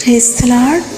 Praise.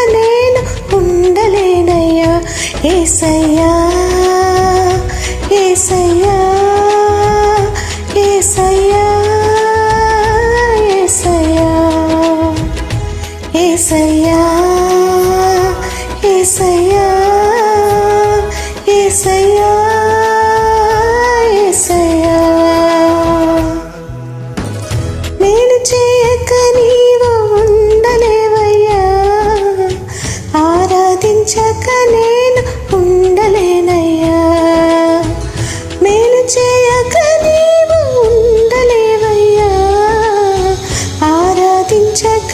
ఏసయ్యా ఏసయ్యా ఏసయ్యా ఏసయ్యా నేను చేయక నీవు ఉండలేవయ్యా ఆరాధించక నేను ఉండలేనయ్యా. మేలు చేయక నీవు ఉండలేవయ్యా ఆరాధించక